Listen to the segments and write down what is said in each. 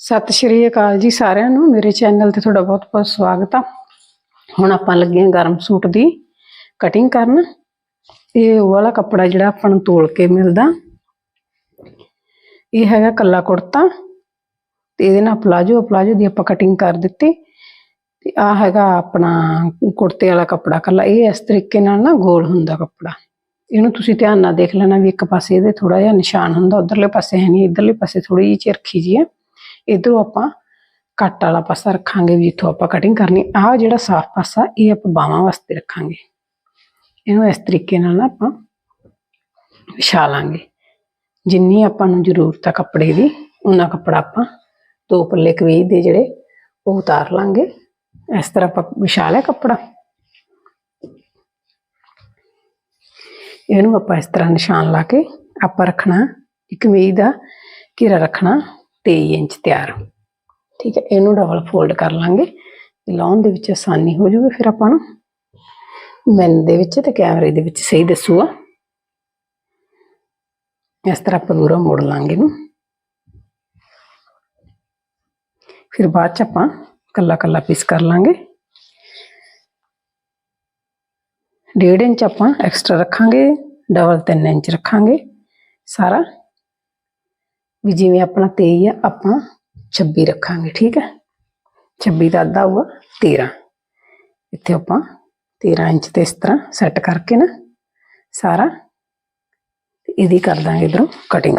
ਸਤਿ ਸ਼੍ਰੀ ਅਕਾਲ ਜੀ ਸਾਰਿਆਂ ਨੂੰ। ਮੇਰੇ ਚੈਨਲ ਤੇ ਤੁਹਾਡਾ ਬਹੁਤ-ਬਹੁਤ ਸਵਾਗਤ ਆ। ਹੁਣ ਆਪਾਂ ਲੱਗੇ ਹਾਂ ਗਰਮ ਸੂਟ ਦੀ ਕਟਿੰਗ ਕਰਨ। ਇਹ ਉਹ ਵਾਲਾ ਕੱਪੜਾ ਜਿਹੜਾ ਆਪਾਂ ਨੂੰ ਤੋਲ ਕੇ ਮਿਲਦਾ। ਇਹ ਹੈਗਾ ਕੱਲਾ ਕੁੜਤਾ। ਤੇ ਇਹਦੇ ਨਾਲ ਪਲਾਜੋ ਪਲਾਜੋ ਦੀ ਆਪਾਂ ਕਟਿੰਗ ਕਰ ਦਿੱਤੀ। ਤੇ ਆ ਹੈਗਾ ਆਪਣਾ ਕੁੜਤੇ ਵਾਲਾ ਕੱਪੜਾ। ਕੱਲਾ ਇਹ ਇਸ ਤਰੀਕੇ ਨਾਲ ਨਾ ਗੋਲ ਹੁੰਦਾ ਕੱਪੜਾ। ਇਹਨੂੰ ਤੁਸੀਂ ਧਿਆਨ ਨਾਲ ਦੇਖ ਲੈਣਾ ਵੀ ਇੱਕ ਪਾਸੇ ਇਹਦੇ ਥੋੜਾ ਜਿਹਾ ਨਿਸ਼ਾਨ ਹੁੰਦਾ, ਉਧਰਲੇ ਪਾਸੇ ਹੈ ਨਹੀਂ, ਇਧਰਲੇ ਪਾਸੇ ਥੋੜੀ ਜਿਹੀ ਚਿਰਖੀ ਜੀ ਹੈ ਇਧਰੋਂ ਆਪਾਂ ਕੱਟ ਵਾਲਾ ਪਾਸਾ ਰੱਖਾਂਗੇ ਵੀ ਜਿੱਥੋਂ ਆਪਾਂ ਕਟਿੰਗ ਕਰਨੀ, ਆਹ ਜਿਹੜਾ ਸਾਫ਼ ਪਾਸਾ, ਇਹ ਆਪਾਂ ਬਾਹਾਂ ਵਾਸਤੇ ਰੱਖਾਂਗੇ। ਇਹਨੂੰ ਇਸ ਤਰੀਕੇ ਨਾਲ ਨਾ ਆਪਾਂ ਵਿਛਾ ਲਾਂਗੇ ਜਿੰਨੀ ਆਪਾਂ ਨੂੰ ਜ਼ਰੂਰਤ ਆ ਕੱਪੜੇ ਦੀ ਉਹਨਾਂ ਕੱਪੜਾ ਆਪਾਂ ਦੋ ਪੱਲੇ ਕਵੀਜ ਦੇ ਜਿਹੜੇ ਉਹ ਉਤਾਰ ਲਾਂਗੇ। ਇਸ ਤਰ੍ਹਾਂ ਆਪਾਂ ਵਿਛਾ ਲਿਆ ਕੱਪੜਾ। ਇਹਨੂੰ ਆਪਾਂ ਇਸ ਤਰ੍ਹਾਂ ਨਿਸ਼ਾਨ ਲਾ ਕੇ ਆਪਾਂ ਰੱਖਣਾ, ਇੱਕ ਕਮੀਜ਼ ਦਾ ਘੇਰਾ ਰੱਖਣਾ 23 ਇੰਚ ਤਿਆਰ। ਠੀਕ ਹੈ, ਇਹਨੂੰ ਡਬਲ ਫੋਲਡ ਕਰ ਲਾਂਗੇ। ਲਾਉਣ ਦੇ ਵਿੱਚ ਆਸਾਨੀ ਹੋ ਜਾਊਗੀ ਫਿਰ ਆਪਾਂ ਨੂੰ। ਮੈਨ ਦੇ ਵਿੱਚ ਤੇ ਕੈਮਰੇ ਦੇ ਵਿੱਚ ਸਹੀ ਦੱਸੂਗਾ। ਇਸ ਤਰ੍ਹਾਂ ਆਪਾਂ ਦੂਰੋਂ ਮੋੜ ਲਾਂਗੇ ਇਹਨੂੰ। ਫਿਰ ਬਾਅਦ ਚ ਆਪਾਂ ਕੱਲਾ ਕੱਲਾ ਪੀਸ ਕਰ ਲਾਂਗੇ। ਡੇਢ ਇੰਚ ਆਪਾਂ ਐਕਸਟਰਾ ਰੱਖਾਂਗੇ ਡਬਲ 3 ਇੰਚ ਰੱਖਾਂਗੇ। ਸਾਰਾ ਵੀ ਜਿਵੇਂ ਆਪਣਾ 23 ਆ, ਆਪਾਂ 26 ਰੱਖਾਂਗੇ, ਠੀਕ ਹੈ? 26 ਦਾ ਅੱਧਾ ਹੋਊਗਾ 13 ਇੱਥੇ ਆਪਾਂ 13 ਇੰਚ ਤੇ ਇਸ ਤਰ੍ਹਾਂ ਸੈੱਟ ਕਰਕੇ ਨਾ ਸਾਰਾ ਇਹਦੀ ਕਰ ਦਾਂਗੇ ਇਧਰੋਂ ਕਟਿੰਗ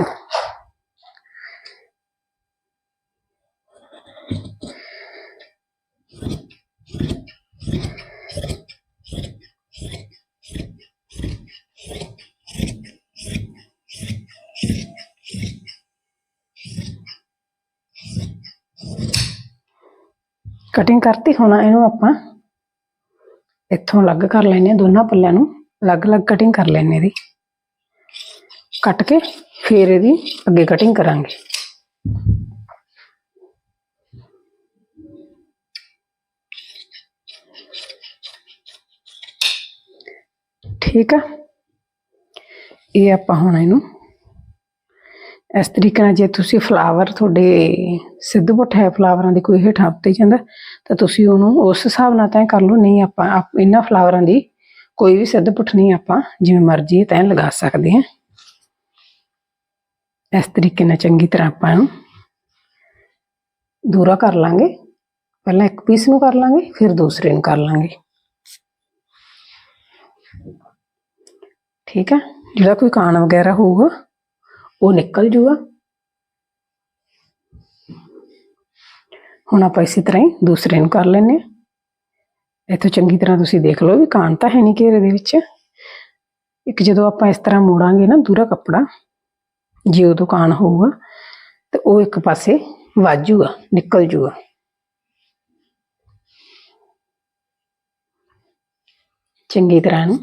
ਕਟਿੰਗ ਕਰਤੀ ਹੋਣਾ ਇਹਨੂੰ ਆਪਾਂ। ਇੱਥੋਂ ਅਲੱਗ ਕਰ ਲੈਨੇ ਆ ਦੋਨਾਂ ਪੱਲਿਆਂ ਨੂੰ। ਅਲੱਗ-ਅਲੱਗ ਕਟਿੰਗ ਕਰ ਲੈਨੇ ਦੀ ਕੱਟ ਕੇ ਫਿਰ ਇਹਦੀ ਅੱਗੇ ਕਟਿੰਗ ਕਰਾਂਗੇ। ਠੀਕ ਆ? ਇਹ ਆਪਾਂ ਹੁਣ ਇਹਨੂੰ ਇਸ ਤਰੀਕੇ ਨਾਲ ਜੇ ਤੁਸੀਂ ਫਲਾਵਰ ਤੁਹਾਡੇ ਸਿੱਧ ਪੁੱਠ ਹੈ ਫਲਾਵਰਾਂ ਦੀ ਕੋਈ ਹੇਠਾਂ ਉੱਤੇ ਜਾਂਦਾ, ਤਾਂ ਤੁਸੀਂ ਉਹਨੂੰ ਉਸ ਹਿਸਾਬ ਨਾਲ ਤੈਅ ਕਰ ਲਓ, ਨਹੀਂ ਆਪਾਂ ਇਹਨਾਂ ਫਲਾਵਰਾਂ ਦੀ ਕੋਈ ਵੀ ਸਿੱਧ ਪੁੱਠ ਨਹੀਂ ਆਪਾਂ ਜਿਵੇਂ ਮਰਜ਼ੀ ਤੈਅ ਲਗਾ ਸਕਦੇ ਹਾਂ। ਇਸ ਤਰੀਕੇ ਨਾਲ ਚੰਗੀ ਤਰ੍ਹਾਂ ਆਪਾਂ ਇਹਨੂੰ ਦੂਰਾ ਕਰ ਲਾਂਗੇ। ਪਹਿਲਾਂ ਇੱਕ ਪੀਸ ਨੂੰ ਕਰ ਲਾਂਗੇ, ਫਿਰ ਦੂਸਰੇ ਨੂੰ ਕਰ ਲਾਂਗੇ। ਠੀਕ ਹੈ? ਜਿਹੜਾ ਕੋਈ ਕਾਣ ਵਗੈਰਾ ਹੋਊਗਾ ਉਹ ਨਿਕਲ ਜੂਗਾ। ਹੁਣ ਆਪਾਂ ਇਸੇ ਤਰ੍ਹਾਂ ਹੀ ਦੂਸਰੇ ਨੂੰ ਕਰ ਲੈਨੇ ਆ ਇੱਥੋਂ ਚੰਗੀ ਤਰ੍ਹਾਂ ਤੁਸੀਂ ਦੇਖ ਲਓ ਵੀ ਕਾਣ ਤਾਂ ਹੈ ਨਹੀਂ ਘੇਰੇ ਦੇ ਵਿੱਚ। ਇੱਕ ਜਦੋਂ ਆਪਾਂ ਇਸ ਤਰ੍ਹਾਂ ਮੋੜਾਂਗੇ ਨਾ ਦੂਰਾ ਕੱਪੜਾ, ਜੇ ਉਦੋਂ ਕਾਣ ਹੋਊਗਾ, ਤੇ ਉਹ ਇੱਕ ਪਾਸੇ ਵਾਜੂਗਾ ਨਿਕਲ ਜੂਗਾ। ਚੰਗੀ ਤਰ੍ਹਾਂ ਨੂੰ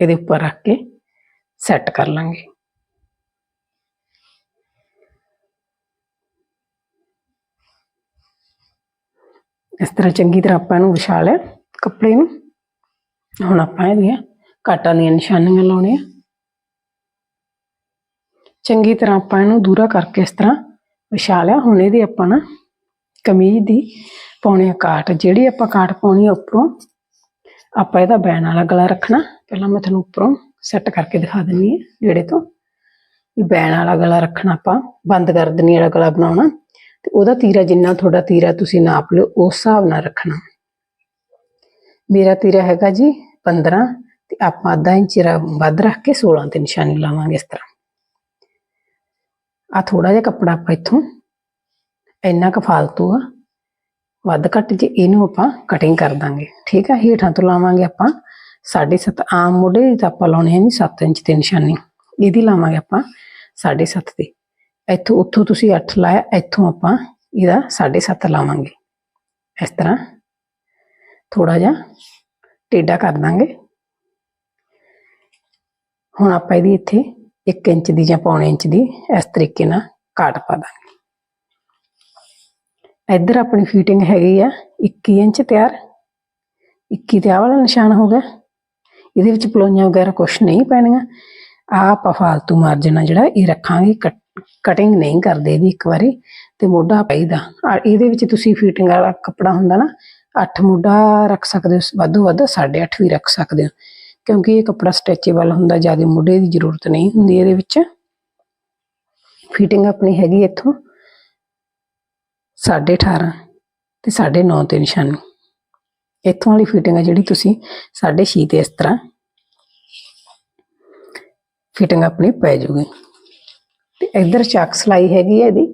ਇਹਦੇ ਉੱਪਰ ਰੱਖ ਕੇ ਸੈੱਟ ਕਰ ਲਾਂਗੇ। ਇਸ ਤਰ੍ਹਾਂ ਚੰਗੀ ਤਰ੍ਹਾਂ ਆਪਾਂ ਇਹਨੂੰ ਵਿਛਾ ਲਿਆ ਕੱਪੜੇ ਨੂੰ। ਹੁਣ ਆਪਾਂ ਇਹਦੀਆਂ ਕਾਟਾਂ ਦੀਆਂ ਨਿਸ਼ਾਨੀਆਂ ਲਾਉਣੀਆਂ। ਚੰਗੀ ਤਰ੍ਹਾਂ ਆਪਾਂ ਇਹਨੂੰ ਦੂਰਾ ਕਰਕੇ ਇਸ ਤਰ੍ਹਾਂ ਵਿਛਾ ਲਿਆ। ਹੁਣ ਇਹਦੀ ਆਪਾਂ ਨਾ ਕਮੀਜ਼ ਦੀ ਪਾਉਣੀ ਆ ਕਾਟ। ਜਿਹੜੀ ਆਪਾਂ ਕਾਟ ਪਾਉਣੀ ਆ ਉੱਪਰੋਂ, ਆਪਾਂ ਇਹਦਾ ਬੈਨ ਵਾਲਾ ਗਲਾ ਰੱਖਣਾ। ਪਹਿਲਾਂ ਮੈਂ ਤੁਹਾਨੂੰ ਉੱਪਰੋਂ ਸੈੱਟ ਕਰਕੇ ਦਿਖਾ ਦਿੰਨੀ ਹਾਂ ਜਿਹੜੇ ਤੋਂ। ਵੀ ਬੈਨ ਵਾਲਾ ਗਲਾ ਰੱਖਣਾ ਆਪਾਂ, ਬੰਦ ਕਰ ਦਿੰਨੀ ਵਾਲਾ ਗਲਾ ਬਣਾਉਣਾ। ਤੇ ਉਹਦਾ ਤੀਰਾ ਜਿੰਨਾ ਤੁਹਾਡਾ ਤੀਰਾ ਤੁਸੀਂ ਨਾਪ ਲਿਓ, ਉਸ ਹਿਸਾਬ ਨਾਲ ਰੱਖਣਾ। ਮੇਰਾ ਤੀਰਾ ਹੈਗਾ ਜੀ 15 ਤੇ ਆਪਾਂ ਅੱਧਾ ਇੰਚ ਵੱਧ ਰੱਖ ਕੇ 16 ਤੇ ਨਿਸ਼ਾਨੀ ਲਾਵਾਂਗੇ ਇਸ ਤਰ੍ਹਾਂ। ਆ ਥੋੜਾ ਜਿਹਾ ਕੱਪੜਾ ਆਪਾਂ ਇੱਥੋਂ, ਇੰਨਾ ਕੁ ਫਾਲਤੂ ਆ, ਵੱਧ ਘੱਟ ਜੇ ਇਹਨੂੰ ਆਪਾਂ ਕਟਿੰਗ ਕਰ ਦਾਂਗੇ। ਠੀਕ ਆ, ਹੇਠਾਂ ਤੋਂ ਲਾਵਾਂਗੇ ਆਪਾਂ 7.5 ਆਮ ਮੋਢੇ ਤਾਂ ਆਪਾਂ ਲਾਉਣੇ ਆ ਨਹੀਂ 7 ਇੰਚ ਤੇ ਨਿਸ਼ਾਨੀ। ਇਹਦੀ ਲਾਵਾਂਗੇ ਆਪਾਂ 7.5 ਤੇ। ਇੱਥੋਂ ਉੱਥੋਂ ਤੁਸੀਂ 8 ਲਾਇਆ, ਇੱਥੋਂ ਆਪਾਂ ਇਹਦਾ 7.5 ਲਾਵਾਂਗੇ। ਇਸ ਤਰ੍ਹਾਂ ਥੋੜਾ ਜਿਹਾ ਟੇਢਾ ਕਰ ਦਾਂਗੇ। ਹੁਣ ਆਪਾਂ ਇਹਦੀ ਇੱਥੇ 1 ਇੰਚ ਦੀ ਜਾਂ ਪੌਣੇ ਇੰਚ ਦੀ ਇਸ ਤਰੀਕੇ ਨਾਲ ਕਾਟ ਪਾ ਦਾਂਗੇ। ਇੱਧਰ ਆਪਣੀ ਫਿਟਿੰਗ ਹੈਗੀ ਆ 21 ਇੰਚ ਤਿਆਰ। 21 ਤੇ ਆਹ ਵਾਲਾ ਨਿਸ਼ਾਨ ਹੋ ਗਿਆ। ਇਹਦੇ ਵਿੱਚ ਪਲੋਈਆਂ ਵਗੈਰਾ ਕੁਝ ਨਹੀਂ ਪੈਣੀਆਂ। ਆ ਆਪਾਂ ਫਾਲਤੂ ਮਾਰਜਨ ਆ ਜਿਹੜਾ, ਇਹ ਰੱਖਾਂਗੇ ਕੱਟ ਕਟਿੰਗ ਨਹੀਂ ਕਰਦੇ ਵੀ ਇੱਕ ਵਾਰੀ, ਤੇ ਮੋਢਾ ਪਾਈਦਾ ਆ, ਇਹਦੇ ਵਿੱਚ ਤੁਸੀਂ ਫਿਟਿੰਗ ਵਾਲਾ ਕੱਪੜਾ ਹੁੰਦਾ ਨਾ 8 ਮੋਢਾ ਰੱਖ ਸਕਦੇ ਹੋ, ਵਾਧੂ ਵੱਧ 8.5 ਵੀ ਰੱਖ ਸਕਦੇ ਹੋ। ਕਿਉਂਕਿ ਇਹ ਕੱਪੜਾ ਸਟ੍ਰੈਚੇਬਲ ਹੁੰਦਾ, ਜ਼ਿਆਦਾ ਮੋਢੇ ਦੀ ਜ਼ਰੂਰਤ ਨਹੀਂ ਹੁੰਦੀ ਇਹਦੇ ਵਿੱਚ। ਫਿਟਿੰਗ ਆਪਣੀ ਹੈਗੀ ਇੱਥੋਂ 18.5 ਤੇ 9.5 ਤੇ ਨਿਸ਼ਾਨੀ। ਇੱਥੋਂ ਵਾਲੀ ਫਿਟਿੰਗ ਆ ਜਿਹੜੀ ਤੁਸੀਂ 6.5 ਤੇ ਇਸ ਤਰ੍ਹਾਂ ਫਿਟਿੰਗ ਆਪਣੀ ਪੈ ਜੂਗੀ। ਤੇ ਇੱਧਰ ਚੱਕ ਸਲਾਈ ਹੈਗੀ ਹੈ ਇਹਦੀ।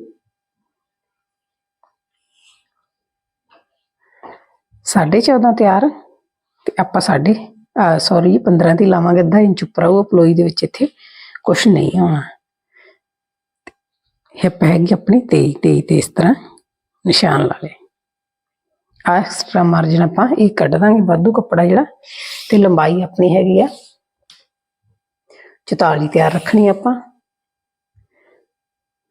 ਸਾਢੇ 14 ਤਿਆਰ। ਤੇ ਆਪਾਂ ਸਾਡੇ ਸੌਰੀ 15 ਦੀ ਲਾਵਾਂਗੇ ਅੱਧਾ ਇੰਚ ਉੱਪਰ। ਆਊ ਪਲੋਈ ਦੇ ਵਿੱਚ ਇੱਥੇ ਕੁਝ ਨਹੀਂ ਹੋਣਾ। ਹਿੱਪ ਹੈਗੀ ਆਪਣੀ 23 23 ਤੇ ਇਸ ਤਰ੍ਹਾਂ ਨਿਸ਼ਾਨ ਲਾ ਲਏ ਆ ਐਕਸਟਰਾ ਮਾਰਜਨ ਆਪਾਂ ਇਹ ਕੱਢ ਦਾਂਗੇ। ਵਾਧੂ ਕੱਪੜਾ ਜਿਹੜਾ ਤੇ ਲੰਬਾਈ ਆਪਣੀ ਹੈਗੀ ਆ 44 ਤਿਆਰ ਰੱਖਣੀ ਆਪਾਂ।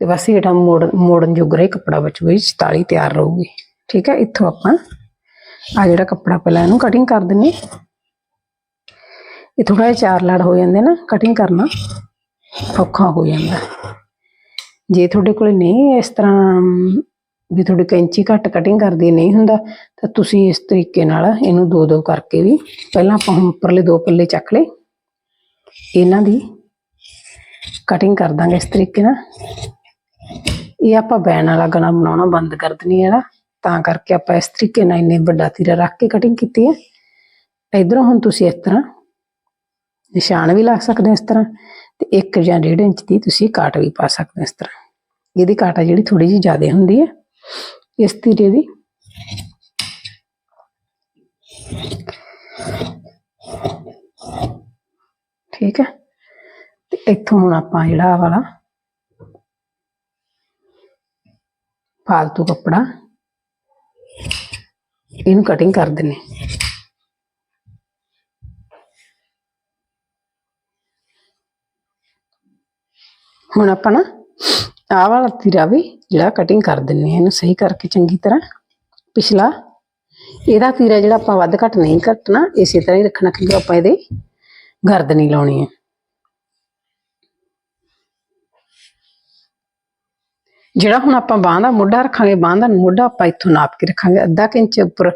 ਤੇ ਬਸ ਇਹ ਮੋੜ, ਮੋੜਨ ਜੋਗਰਾ ਹੀ ਕੱਪੜਾ ਬਚੂਗਾ ਜੀ 44 ਤਿਆਰ ਰਹੂਗੀ। ਠੀਕ ਹੈ, ਇੱਥੋਂ ਆਪਾਂ ਆ ਜਿਹੜਾ ਕੱਪੜਾ ਪਹਿਲਾਂ ਇਹਨੂੰ ਕਟਿੰਗ ਕਰ ਦਿੰਨੇ ਇਹ ਥੋੜਾ ਜਿਹਾ ਚਾਰ ਲੜ ਹੋ ਜਾਂਦੇ ਨਾ ਕਟਿੰਗ ਕਰਨਾ ਔਖਾ ਹੋ ਜਾਂਦਾ। ਜੇ ਤੁਹਾਡੇ ਕੋਲ ਨਹੀਂ ਇਸ ਤਰ੍ਹਾਂ, ਵੀ ਤੁਹਾਡੀ ਕੈਂਚੀ ਘੱਟ ਕਟਿੰਗ ਕਰਦੀ ਨਹੀਂ ਹੁੰਦਾ, ਤਾਂ ਤੁਸੀਂ ਇਸ ਤਰੀਕੇ ਨਾਲ ਇਹਨੂੰ ਦੋ ਦੋ ਕਰਕੇ ਵੀ ਪਹਿਲਾਂ ਆਪਾਂ ਹੁਣ ਉੱਪਰਲੇ ਦੋ ਪੱਲੇ ਚੱਕ ਲਏ। ਇਹਨਾਂ ਦੀ ਕਟਿੰਗ ਕਰ ਦਾਂਗੇ ਇਸ ਤਰੀਕੇ ਨਾਲ। ਇਹ ਆਪਾਂ ਬੈਨ ਵਾਲਾ ਗਲਾ ਬਣਾਉਣਾ ਬੰਦ ਕਰ ਦਨੀ ਹੈ ਨਾ, ਤਾਂ ਕਰਕੇ ਆਪਾਂ ਇਸ ਤਰੀਕੇ ਨਾਲ ਇੰਨੇ ਵੱਡਾ ਤੀਰਾ ਰੱਖ ਕੇ ਕਟਿੰਗ ਕੀਤੀ ਹੈ। ਇਧਰੋਂ ਹੁਣ ਤੁਸੀਂ ਇਸ ਤਰ੍ਹਾਂ ਨਿਸ਼ਾਨ ਵੀ ਲਾ ਸਕਦੇ ਹੋ ਇਸ ਤਰ੍ਹਾਂ ਤੇ 1 ਜਾਂ 1.5 ਇੰਚ ਦੀ ਤੁਸੀਂ ਕਾਟ ਵੀ ਪਾ ਸਕਦੇ ਹੋ ਇਸ ਤਰ੍ਹਾਂ। ਇਹਦੀ ਕਾਟ ਆ ਜਿਹੜੀ ਥੋੜੀ ਜਿਹੀ ਜ਼ਿਆਦਾ ਹੁੰਦੀ ਹੈ। ਇਸ ਤੀਰੇ ਦੀ ਠੀਕ ਹੈ? ਤੇ ਇੱਥੋਂ ਹੁਣ ਆਪਾਂ ਜਿਹੜਾ ਆਹ ਵਾਲਾ ਫਾਲਤੂ ਕੱਪੜਾ ਇਹਨੂੰ ਕਟਿੰਗ ਕਰ ਦਿੰਨੇ ਹੁਣ ਆਪਾਂ ਨਾ ਆਹ ਵਾਲਾ ਤੀਰਾ ਵੀ ਜਿਹੜਾ ਕਟਿੰਗ ਕਰ ਦਿੰਨੇ ਆ ਇਹਨੂੰ ਸਹੀ ਕਰਕੇ ਚੰਗੀ ਤਰ੍ਹਾਂ। ਪਿਛਲਾ ਇਹਦਾ ਤੀਰਾ ਜਿਹੜਾ ਆਪਾਂ ਵੱਧ ਘੱਟ ਨਹੀਂ ਕੱਟਣਾ, ਇਸੇ ਤਰ੍ਹਾਂ ਹੀ ਰੱਖਣਾ, ਕਿਉਂਕਿ ਆਪਾਂ ਇਹਦੇ ਗਰਦ ਨਹੀਂ ਲਾਉਣੀ ਹੈ। ਜਿਹੜਾ ਹੁਣ ਆਪਾਂ ਬਾਂਹ ਦਾ ਮੋਢਾ ਰੱਖਾਂਗੇ, ਬਾਂਹ ਦਾ ਮੋਢਾ ਆਪਾਂ ਇੱਥੋਂ ਨਾਪ ਕੇ ਰੱਖਾਂਗੇ। ਅੱਧਾ ਕੁ ਇੰਚ ਉੱਪਰ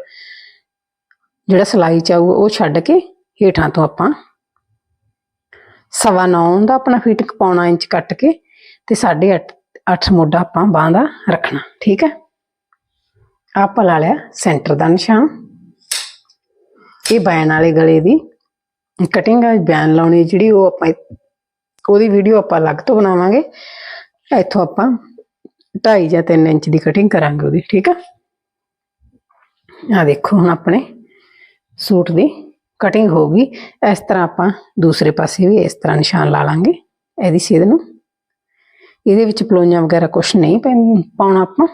ਜਿਹੜਾ ਸਲਾਈ ਚ ਆਊ ਉਹ ਛੱਡ ਕੇ ਹੇਠਾਂ ਤੋਂ ਆਪਾਂ ਸਵਾ ਨੌ ਦਾ ਆਪਣਾ ਫਿਟ ਪਾਉਣਾ ਇੰਚ ਕੱਟ ਕੇ ਤੇ 8.5 ਅੱਠ ਮੋਢਾ ਆਪਾਂ ਬਾਂਹ ਦਾ ਰੱਖਣਾ। ਠੀਕ ਹੈ? ਆਪਾਂ ਲਾ ਲਿਆ ਸੈਂਟਰ ਦਾ ਨਿਸ਼ਾਨ। ਇਹ ਬੈਨ ਵਾਲੇ ਗਲੇ ਦੀ ਕਟਿੰਗ ਬੈਨ ਲਾਉਣੀ ਜਿਹੜੀ ਉਹ ਆਪਾਂ ਉਹਦੀ ਵੀਡੀਓ ਆਪਾਂ ਅਲੱਗ ਤੋਂ ਬਣਾਵਾਂਗੇ। ਇੱਥੋਂ ਆਪਾਂ 2.5 ਜਾਂ 3 ਇੰਚ ਦੀ ਕਟਿੰਗ ਕਰਾਂਗੇ ਉਹਦੀ, ਠੀਕ ਆ? ਆ ਦੇਖੋ ਹੁਣ ਆਪਣੇ ਸੂਟ ਦੀ ਕਟਿੰਗ ਹੋ ਗਈ। ਇਸ ਤਰ੍ਹਾਂ ਆਪਾਂ ਦੂਸਰੇ ਪਾਸੇ ਵੀ ਇਸ ਤਰ੍ਹਾਂ ਨਿਸ਼ਾਨ ਲਾ ਲਾਂਗੇ ਇਹਦੀ ਸਿੱਧ ਨੂੰ। ਇਹਦੇ ਵਿੱਚ ਪਲੋਈਆਂ ਵਗੈਰਾ ਕੁਝ ਨਹੀਂ ਪੈਣ- ਪਾਉਣਾ ਆਪਾਂ।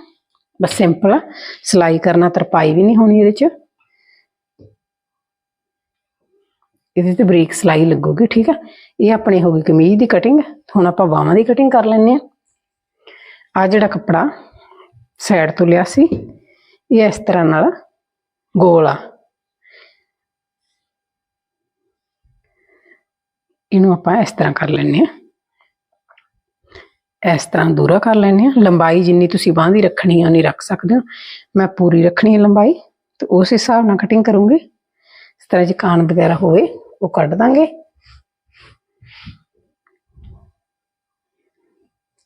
ਬਸ ਸਿੰਪਲ ਆ। ਸਿਲਾਈ ਕਰਨਾ ਤਰਪਾਈ ਵੀ ਨਹੀਂ ਹੋਣੀ ਇਹਦੇ ਚ। ਇਹਦੇ ਤੇ ਬਰੀਕ ਸਿਲਾਈ ਲੱਗੂਗੀ, ਠੀਕ ਆ? ਇਹ ਆਪਣੀ ਹੋ ਗਈ ਕਮੀਜ਼ ਦੀ ਕਟਿੰਗ ਹੁਣ ਆਪਾਂ ਬਾਹਾਂ ਦੀ ਕਟਿੰਗ ਕਰ ਲੈਂਦੇ ਆ ਆ ਜਿਹੜਾ ਕੱਪੜਾ ਸਾਈਡ ਤੋਂ ਲਿਆ ਸੀ, ਇਹ ਇਸ ਤਰ੍ਹਾਂ ਨਾਲ ਗੋਲ ਆ। ਇਹਨੂੰ ਆਪਾਂ ਇਸ ਤਰ੍ਹਾਂ ਕਰ ਲੈਂਦੇ ਆ ਇਸ ਤਰ੍ਹਾਂ ਦੂਰਾ ਕਰ ਲੈਂਦੇ ਆ ਲੰਬਾਈ ਜਿੰਨੀ ਤੁਸੀਂ ਬਾਂਹ ਦੀ ਰੱਖਣੀ ਹੈ ਉਨੀ ਰੱਖ ਸਕਦੇ ਹੋ। ਮੈਂ ਪੂਰੀ ਰੱਖਣੀ ਹੈ ਲੰਬਾਈ, ਤੇ ਉਸ ਹਿਸਾਬ ਨਾਲ ਕਟਿੰਗ ਕਰੂੰਗੀ। ਇਸ ਤਰ੍ਹਾਂ ਜੇ ਕਾਨ ਵਗੈਰਾ ਹੋਵੇ ਉਹ ਕੱਢ ਦਾਂਗੇ।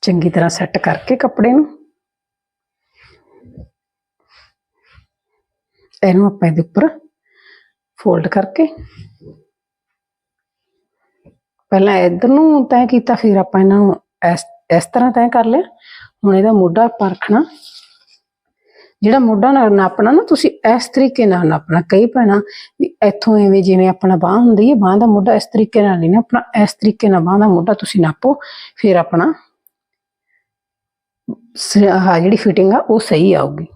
ਚੰਗੀ ਤਰ੍ਹਾਂ ਸੈੱਟ ਕਰਕੇ ਕੱਪੜੇ ਨੂੰ। ਇਹਨੂੰ ਆਪਾਂ ਇਹਦੇ ਉੱਪਰ ਫੋਲਡ ਕਰਕੇ। ਪਹਿਲਾਂ ਇਧਰ ਨੂੰ ਤੈਅ ਕੀਤਾ, ਫਿਰ ਆਪਾਂ ਇਹਨਾਂ ਨੂੰ ਇਸ ਇਸ ਤਰ੍ਹਾਂ ਤੈਅ ਕਰ ਲਿਆ। ਹੁਣ ਇਹਦਾ ਮੋਢਾ ਆਪਾਂ ਰੱਖਣਾ ਜਿਹੜਾ ਮੋਢਾ ਨਾਲ ਨਾਪਣਾ ਨਾ, ਤੁਸੀਂ ਇਸ ਤਰੀਕੇ ਨਾਲ ਨਾਪਣਾ। ਕਈ ਭੈਣਾਂ ਵੀ ਇੱਥੋਂ ਐਵੇਂ ਜਿਵੇਂ ਆਪਣਾ ਬਾਹ ਹੁੰਦੀ ਹੈ, ਬਾਹ ਦਾ ਮੋਢਾ ਇਸ ਤਰੀਕੇ ਨਾਲ ਨਹੀਂ ਨਾਪਣਾ, ਇਸ ਤਰੀਕੇ ਨਾਲ ਬਾਹ ਦਾ ਮੋਢਾ ਤੁਸੀਂ ਨਾਪੋ, ਫਿਰ ਆਪਣਾ ਸ- ਜਿਹੜੀ ਫਿਟਿੰਗ ਆ, ਉਹ ਸਹੀ ਆਊਗੀ।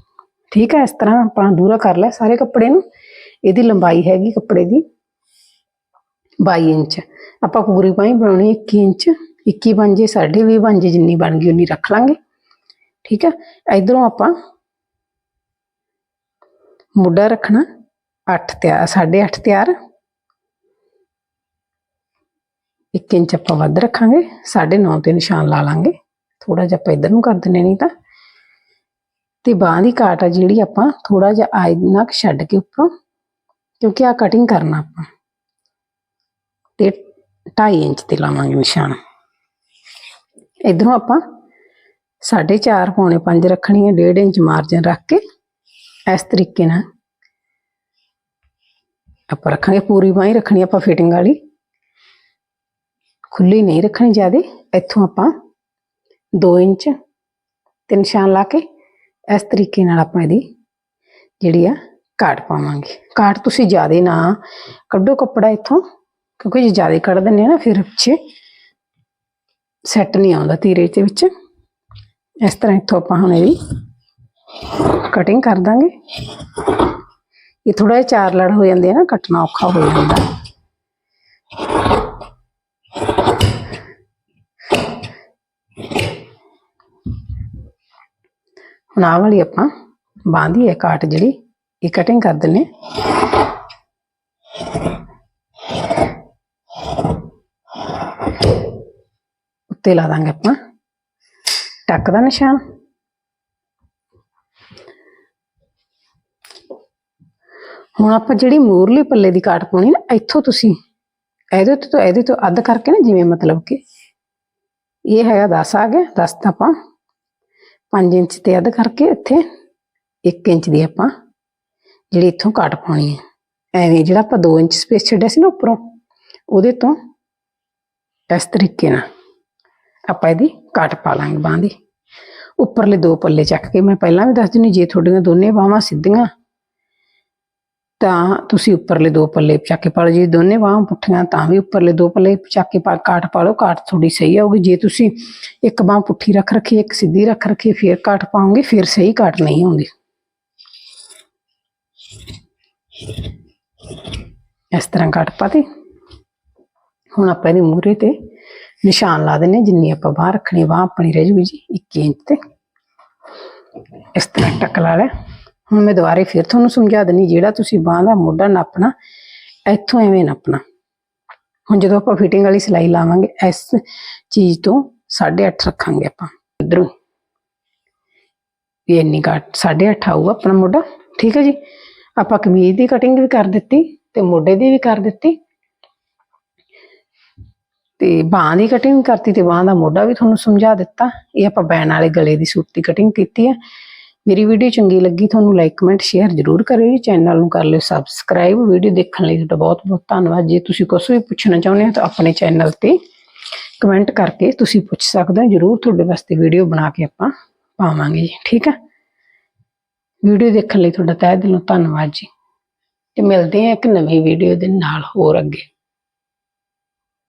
ਠੀਕ ਹੈ, ਇਸ ਤਰ੍ਹਾਂ ਆਪਾਂ ਦੂਰਾ ਕਰ ਲਿਆ ਸਾਰੇ ਕੱਪੜੇ ਨੂੰ। ਇਹਦੀ ਲੰਬਾਈ ਹੈਗੀ ਕੱਪੜੇ ਦੀ 22 ਇੰਚ। ਆਪਾਂ ਪੂਰੀ ਬਾਂਹ ਬਣਾਉਣੀ 21 ਇੰਚ। 21 ਬਣ ਜੇ 20 ਬਣ ਜੇ, ਜਿੰਨੀ ਬਣ ਗਈ, ਉਨੀ ਰੱਖ ਲਾਂਗੇ। ਠੀਕ ਹੈ, ਇਧਰੋਂ ਆਪਾਂ ਮੁੱਢਾ ਰੱਖਣਾ 8 ਤਿਆਰ 8.5 ਤਿਆਰ। 1 ਇੰਚ ਆਪਾਂ ਵੱਧ ਰੱਖਾਂਗੇ 9.5 ਤੇ ਨਿਸ਼ਾਨ ਲਾ ਲਾਂਗੇ। ਥੋੜਾ ਜਿਹਾ ਆਪਾਂ ਇੱਧਰ ਨੂੰ ਕਰ ਦਿੰਨੇ ਨਹੀਂ ਤਾਂ। ਤੇ ਬਾਹ ਦੀ ਕਾਟ ਆ ਜਿਹੜੀ ਆਪਾਂ ਥੋੜਾ ਜਿਹਾ ਆਈ ਨਕ ਛੱਡ ਕੇ ਉੱਪਰੋਂ, ਕਿਉਂਕਿ ਆ ਕਟਿੰਗ ਕਰਨਾ ਆਪਾਂ। ਤੇ 2.5 ਇੰਚ ਤੇ ਲਾਵਾਂਗੇ ਨਿਸ਼ਾਨ। ਇਧਰੋਂ ਆਪਾਂ 4.5 ਪੌਣੇ 5 ਰੱਖਣੀ ਹੈ 1.5 ਇੰਚ ਮਾਰਜਨ ਰੱਖ ਕੇ ਇਸ ਤਰੀਕੇ ਨਾਲ। ਆਪਾਂ ਰੱਖਾਂਗੇ ਪੂਰੀ ਬਾਂਹ ਹੀ ਰੱਖਣੀ ਆਪਾਂ ਫਿਟਿੰਗ ਵਾਲੀ। ਖੁੱਲੀ ਨਹੀਂ ਰੱਖਣੀ ਜਿਆਦੇ। ਇੱਥੋਂ ਆਪਾਂ 2 ਇੰਚ ਤੇ ਨਿਸ਼ਾਨ ਲਾ ਕੇ ਇਸ ਤਰੀਕੇ ਨਾਲ ਆਪਾਂ ਇਹਦੀ ਜਿਹੜੀ ਆ ਕਾਟ ਪਾਵਾਂਗੇ। ਕਾਟ ਤੁਸੀਂ ਜਿਆਦੇ ਨਾ ਕੱਢੋ ਕੱਪੜਾ ਇੱਥੋਂ, ਕਿਉਂਕਿ ਜੇ ਜਿਆਦੇ ਕੱਢ ਦਿੰਦੇ ਆ ਨਾ ਫਿਰ ਪਿੱਛੇ ਸੈੱਟ ਨਹੀਂ ਆਉਂਦਾ ਤੀਰੇ ਦੇ ਵਿੱਚ। ਇਸ ਤਰ੍ਹਾਂ ਇੱਥੋਂ ਆਪਾਂ ਹੁਣ ਇਹਦੀ ਕਟਿੰਗ ਕਰ ਦਾਂਗੇ। ਇਹ ਥੋੜਾ ਜਿਹਾ ਚਾਰ ਲੜ ਹੋ ਜਾਂਦੇ ਆ ਨਾ, ਕੱਟਣਾ ਔਖਾ ਹੋ ਜਾਂਦਾ। ਹੁਣ ਆਹ ਵਾਲੀ ਆਪਾਂ ਬਾਂਦੀ ਹੈ ਕਾਟ ਜਿਹੜੀ, ਇਹ ਕਟਿੰਗ ਕਰ ਦਿੰਨੇ ਉੱਤੇ ਲਾ ਦਾਂਗੇ ਆਪਾਂ। ਟੱਕ ਦਾ ਨਿਸ਼ਾਨ। ਹੁਣ ਆਪਾਂ ਜਿਹੜੀ ਮੂਰਲੀ ਪੱਲੇ ਦੀ ਕਾਟ ਪਾਉਣੀ ਨਾ, ਇੱਥੋਂ ਤੁਸੀਂ ਇਹਦੇ ਤੋਂ ਇਹਦੇ ਤੋਂ ਅੱਧ ਕਰਕੇ ਨਾ, ਜਿਵੇਂ ਮਤਲਬ ਕਿ ਇਹ ਹੈਗਾ 10 ਆ ਗਿਆ 10 ਤਾਂ ਆਪਾਂ 5 ਇੰਚ ਤੇ ਅੱਧ ਕਰਕੇ ਇੱਥੇ 1 ਇੰਚ ਦੀ ਆਪਾਂ ਜਿਹੜੀ ਇੱਥੋਂ ਕੱਟ ਪਾਉਣੀ ਹੈ। ਐਵੇਂ ਜਿਹੜਾ ਆਪਾਂ 2 ਇੰਚ ਸਪੇਸ ਛੱਡਿਆ ਸੀ ਨਾ ਉੱਪਰੋਂ, ਉਹਦੇ ਤੋਂ ਇਸ ਤਰੀਕੇ ਨਾਲ ਆਪਾਂ ਇਹਦੀ ਕੱਟ ਪਾ ਲਾਂਗੇ ਬਾਂਹ ਦੀ। ਉੱਪਰਲੇ ਦੋ ਪੱਲੇ ਚੱਕ ਕੇ ਮੈਂ ਪਹਿਲਾਂ ਵੀ ਦੱਸ ਦਿੰਦੀ ਜੇ ਤੁਹਾਡੀਆਂ ਦੋਨੇ ਬਾਹਾਂ ਸਿੱਧੀਆਂ ਤਾਂ ਤੁਸੀਂ ਉੱਪਰਲੇ ਦੋ ਪੱਲੇ ਚੱਕ ਕੇ ਪਾ ਲਓ। ਜੇ ਦੋਨੇ ਬਾਹਾਂ ਪੁੱਠੀਆਂ ਤਾਂ ਵੀ ਉੱਪਰਲੇ ਦੋ ਪੱਲੇ ਚੱਕ ਕੇ ਪਾ ਕਾਟ ਪਾ ਲਓ। ਕਾਟ ਥੋੜੀ ਸਹੀ ਆਊਗੀ। ਜੇ ਤੁਸੀਂ ਇੱਕ ਬਾਹ ਪੁੱਠੀ ਰੱਖ ਰੱਖੀ, ਇੱਕ ਸਿੱਧੀ ਰੱਖ ਰੱਖੀ, ਫਿਰ ਕਾਟ ਪਾਉਂਗੇ ਫਿਰ ਸਹੀ ਕਾਟ ਨਹੀਂ ਆਉਂਦੀ। ਇਸ ਤਰ੍ਹਾਂ ਕਾਟ ਪਾਤੀ ਹੁਣ ਆਪਾਂ ਇਹਦੇ ਮੂਹਰੇ ਤੇ ਨਿਸ਼ਾਨ ਲਾ ਦਿੰਨੇ ਜਿੰਨੀ ਆਪਾਂ ਬਾਹ ਰੱਖਣੀ ਬਾਹ ਆਪਣੀ ਰਹਿ ਜੂਗੀ ਜੀ 21 ਇੰਚ ਤੇ। ਇਸ ਤਰ੍ਹਾਂ ਟੱਕ ਲਾ ਲੈ ਹੁਣ ਮੈਂ ਦੁਬਾਰੇ ਫਿਰ ਤੁਹਾਨੂੰ ਸਮਝਾ ਦਿੰਨੀ ਜਿਹੜਾ ਤੁਸੀਂ ਬਾਹ ਦਾ ਮੋਢਾ ਨਾਪਣਾ, ਇੱਥੋਂ ਐਵੇਂ ਨਾਪਣਾ। ਹੁਣ ਜਦੋਂ ਆਪਾਂ ਫਿਟਿੰਗ ਵਾਲੀ ਸਿਲਾਈ ਲਾਵਾਂਗੇ, ਇਸ ਚੀਜ਼ ਤੋਂ 8.5 ਰੱਖਾਂਗੇ ਆਪਾਂ, ਇਧਰੋਂ। ਇਹ ਇੰਨੀ ਕੱਟ 8.5 ਆਊਗਾ ਆਪਣਾ ਮੋਢਾ, ਠੀਕ ਹੈ ਜੀ? ਆਪਾਂ ਕਮੀਜ਼ ਦੀ ਕਟਿੰਗ ਵੀ ਕਰ ਦਿੱਤੀ ਤੇ ਮੋਢੇ ਦੀ ਵੀ ਕਰ ਦਿੱਤੀ। ਤੇ ਬਾਹਾਂ ਦੀ ਕਟਿੰਗ ਕਰਤੀ ਤੇ ਬਾਹਾਂ ਦਾ ਮੋਢਾ ਵੀ ਤੁਹਾਨੂੰ ਸਮਝਾ ਦਿੱਤਾ। ਇਹ ਆਪਾਂ ਬੈਨ ਵਾਲੇ ਗਲੇ ਦੀ ਸੂਟ ਦੀ ਕਟਿੰਗ ਕੀਤੀ ਹੈ। ਮੇਰੀ ਵੀਡੀਓ ਚੰਗੀ ਲੱਗੀ ਤੁਹਾਨੂੰ ਲਾਈਕ ਕਮੈਂਟ ਸ਼ੇਅਰ ਜ਼ਰੂਰ ਕਰਿਓ ਜੀ। ਚੈਨਲ ਨੂੰ ਕਰ ਲਿਓ ਸਬਸਕ੍ਰਾਈਬ ਵੀਡੀਓ ਦੇਖਣ ਲਈ ਤੁਹਾਡਾ ਬਹੁਤ ਬਹੁਤ ਧੰਨਵਾਦ। ਜੇ ਤੁਸੀਂ ਕੁਝ ਵੀ ਪੁੱਛਣਾ ਚਾਹੁੰਦੇ ਹੋ ਤਾਂ ਆਪਣੇ ਚੈਨਲ ਤੇ ਕਮੈਂਟ ਕਰਕੇ ਤੁਸੀਂ ਪੁੱਛ ਸਕਦੇ ਹੋ। ਜ਼ਰੂਰ ਤੁਹਾਡੇ ਵਾਸਤੇ ਵੀਡੀਓ ਬਣਾ ਕੇ ਆਪਾਂ ਪਾਵਾਂਗੇ ਜੀ। ਠੀਕ ਹੈ? ਵੀਡੀਓ ਦੇਖਣ ਲਈ ਤੁਹਾਡਾ ਤਹਿ ਦਿਲੋਂ ਧੰਨਵਾਦ ਜੀ। ਤੇ ਮਿਲਦੇ ਹਾਂ ਇੱਕ ਨਵੀਂ ਵੀਡੀਓ ਦੇ ਨਾਲ ਹੋਰ ਅੱਗੇ।